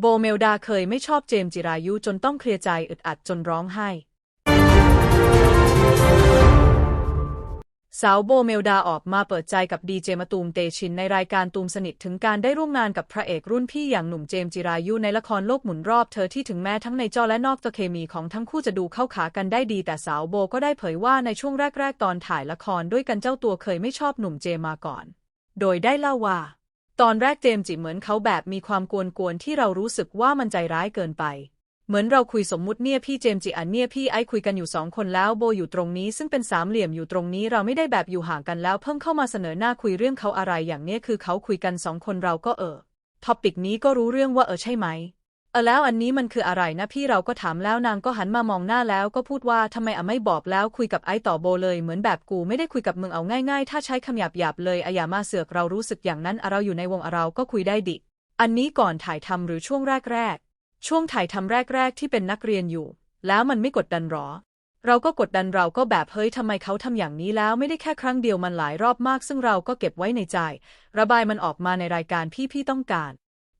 โบเมลดาเคยไม่ชอบเจมส์จิรายุจนต้องเคลียร์ใจอึดอัดจนร้องไห้ สาวโบเมลดาออกมาเปิดใจกับดีเจมาตูมเตชินในรายการตูมสนิทถึงการได้ร่วมงานกับพระเอกรุ่นพี่อย่างหนุ่มเจมส์จิรายุในละครโลกหมุนรอบเธอที่ถึงแม้ทั้งในจอและนอกจอเคมีของทั้งคู่จะดูเข้าขากันได้ดี แต่สาวโบก็ได้เผยว่าในช่วงแรก ๆ ตอนถ่ายละครด้วยกันเจ้าตัวเคยไม่ชอบหนุ่มเจมาก่อน โดยได้เล่าว่า ตอนแรกเจมส์จิเหมือนเขาแบบมีความกวนๆที่เรารู้สึกว่ามันใจร้ายเกินไป เหมือนเราคุยสมมุติเนี่ยพี่เจมส์จิอันเนี่ยพี่ไอคุยกันอยู่สองคนแล้วโบอยู่ตรงนี้ ซึ่งเป็นสามเหลี่ยมอยู่ตรงนี้เราไม่ได้แบบอยู่ห่างกันแล้วเพิ่งเข้ามาเสนอหน้าคุยเรื่องเขาอะไรอย่างเนี้ยคือเขาคุยกันสองคนเราก็เออท็อปิกนี้ก็รู้เรื่องว่าเออใช่ไหม เออแล้วอันนี้มันคืออะไรนะพี่เราก็ถามแล้วนางก็หันมามองหน้าแล้วก็พูดว่าทำไมอะไม่บอกแล้วคุยกับไอ้ต่อโบเลยเหมือนแบบกูไม่ได้คุยกับมึงเอาง่ายๆ ถ้าใช้คำหยาบหยาบๆเลยอะอย่ามาเสือกเรารู้สึกอย่างนั้นอะเราอยู่ในวงอะเราก็คุยได้ดิ อันนี้ก่อนถ่ายทำหรือช่วงแรกๆ ช่วงถ่ายทำแรกๆ ที่เป็นนักเรียนอยู่ แล้วมันไม่กดดันหรอ เราก็กดดันเราก็แบบเฮ้ยทำไมเขาทำอย่างนี้แล้วไม่ได้แค่ครั้งเดียวมันหลายรอบมาก ซึ่งเราก็เก็บไว้ในใจ ระบายมันออกมาในรายการพี่พี่ต้องการ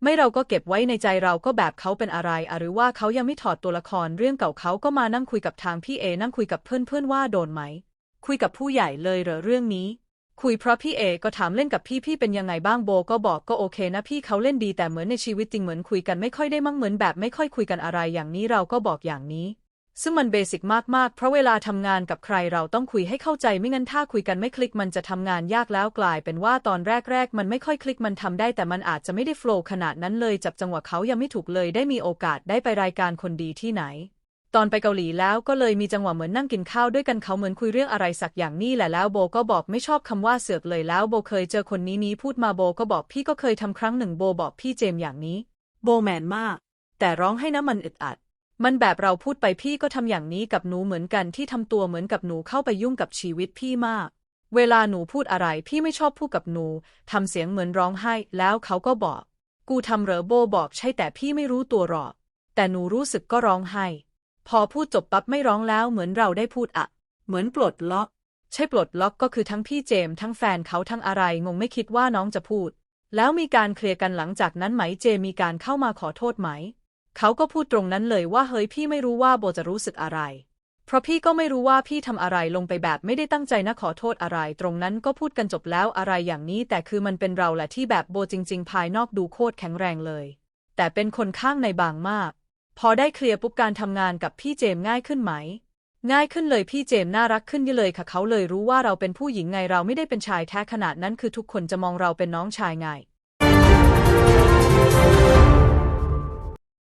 ไม่เราก็เก็บไว้ในใจเราก็แบบเขาเป็นอะไรหรือว่าเขายังไม่ถอดตัวละครเรื่องเก่าเขาก็มานั่งคุยกับทางพี่เอนั่งคุยกับเพื่อนๆว่าโดนไหม คุยกับผู้ใหญ่เลยเหรอเรื่องนี้ คุยเพราะพี่เอก็ถามเล่นกับพี่พี่เป็นยังไงบ้างโบก็บอกก็โอเคนะพี่เขาเล่นดีแต่เหมือนในชีวิตจริงเหมือนคุยกันไม่ค่อยได้มั่งเหมือนแบบไม่ค่อยคุยกันอะไรอย่างนี้เราก็บอกอย่างนี้ ซึ่งมันเบสิกมากๆ เพราะเวลาทำงานกับใครเราต้องคุยให้เข้าใจไม่งั้นถ้าคุยกันไม่คลิกมันจะทำงานยากแล้วกลายเป็นว่าตอนแรก ๆ มันไม่ค่อยคลิกมันทำได้แต่มันอาจจะไม่ได้โฟล์ขนาดนั้นเลย จับจังหวะเขายังไม่ถูกเลยได้มีโอกาสได้ไปรายการคนดีที่ไหน ตอนไปเกาหลีแล้วก็เลยมีจังหวะเหมือนนั่งกินข้าวด้วยกันเขาเหมือนคุยเรื่องอะไรสักอย่างนี่แหละแล้วโบก็บอกไม่ชอบคำว่าเสือกเลยแล้วโบเคยเจอคนนี้นี้พูดมาโบก็บอกพี่ก็เคยทำครั้งหนึ่งโบบอกพี่เจมส์อย่างนี้ โบแมนมาก แต่ร้องให้นะมันอึดอัด มันแบบเราพูดไปพี่ก็ทำอย่างนี้กับหนูเหมือนกันที่ทำตัวเหมือนกับหนูเข้าไปยุ่งกับชีวิตพี่มาก เวลาหนูพูดอะไรพี่ไม่ชอบพูดกับหนูทำเสียงเหมือนร้องไห้ แล้วเขาก็บอก กูทำเหรอโบบอกใช่แต่พี่ไม่รู้ตัวหรอก แต่หนูรู้สึกก็ร้องไห้ พอพูดจบปั๊บไม่ร้องแล้วเหมือนเราได้พูดอะ เหมือนปลดล็อก ใช่ปลดล็อกก็คือทั้งพี่เจมส์ทั้งแฟนเขาทั้งอะไรงงไม่คิดว่าน้องจะพูด แล้วมีการเคลียร์กันหลังจากนั้นไหมเจมีการเข้ามาขอโทษไหม เขาก็พูดตรงนั้นเลยว่าเฮ้ยพี่ไม่รู้ว่าโบจะรู้สึกอะไร เพราะพี่ก็ไม่รู้ว่าพี่ทำอะไรลงไปแบบไม่ได้ตั้งใจนะขอโทษอะไร ตรงนั้นก็พูดกันจบแล้วอะไรอย่างนี้ แต่คือมันเป็นเราแหละที่แบบโบจริง ๆ ภายนอกดูโคตรแข็งแรงเลย แต่เป็นคนข้างในบางมาก พอได้เคลียร์ปุ๊บการทำงานกับพี่เจมส์ง่ายขึ้นไหม ง่ายขึ้นเลยพี่เจมส์น่ารักขึ้นเยอะเลยค่ะเขาเลยรู้ว่าเราเป็นผู้หญิงไงเราไม่ได้เป็นชายแท้ขนาดนั้นคือทุกคนจะมองเราเป็นน้องชายไง